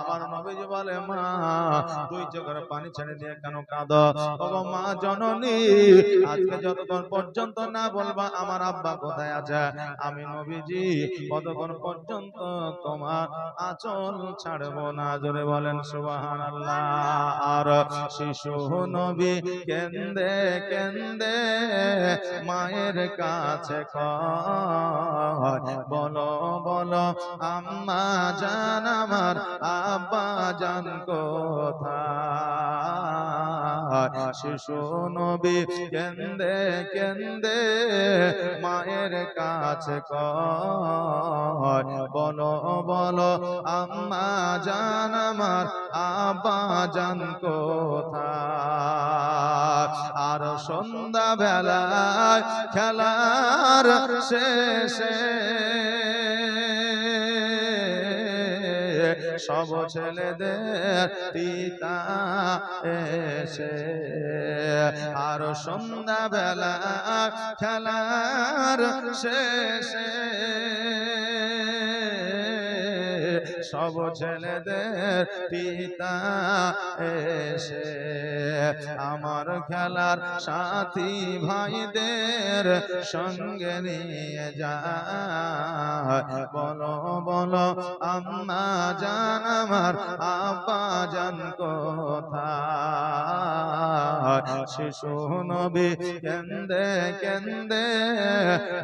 আমার নবীজি বলে, মা, দুই চোখের পানি ছেড়ে দিয়ে কেন কাঁদ? বাবা মা, জননী, আজকে যতক্ষণ পর্যন্ত না বলবা আমার আব্বা কোথায় আছে, আমি নবীজি কতক্ষণ পর্যন্ত তোমার আচল ছাড়বো না। জোরে বলেন সুবাহান আর শিশু নবী কেন্দে কেন্দে মায়ের কাছে বলো বলো, আম্মা জান আমার আব্বা জান কোথায় শিশু নবী কেন্দে কেন্দে মায়ের কাছে কয়, বলো বলো আম্মা জান আমার আব্বা জান কোথায়? আর সন্ধ্যা বেলায় খেলার শেষে সব ছেলেদের পিতা এসে। আর সন্ধ্যা বেলা খেলার শেষে সব ছেলেদের পিতা এসে। আমার খেলার সাথী ভাইদের সঙ্গে নিয়ে যা বলো বলো, আম্মা জান আমার আব্বা জান কোথায় শিশু নবী কেন্দে কেন্দে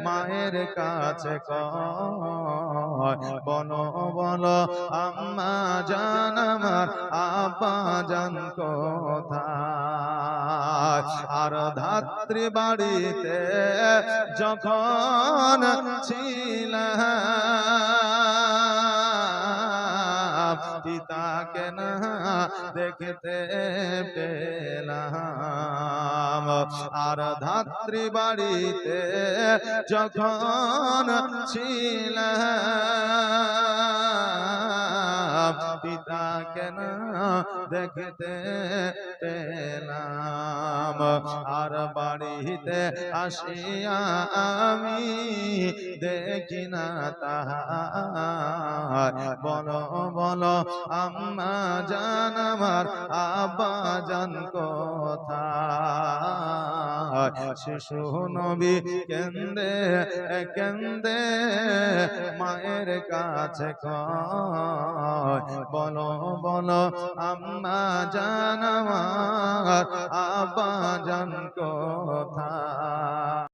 মায়ের কাছে কয়, বলো আম্মা জান আমার আব্বা জান কথা। আর ধাত্রী বাড়িতে যখন ছিলাম পিতাকে না দেখতে পেলাম? আর ধাত্রী বাড়িতে যখন ছিলাম পিতাকে না দেখতে পেলাম আর বাড়িতে আসিয়া আমি দেখি না তাহার বলো বলো আম্মা জান আমার আব্বা জান কোথায় শিশু নবী কেন্দে কেন্দে, মায়ের কাছে কয়, বলো বলো, আম্মা জানামার আবা আব্বা জান কোথায়?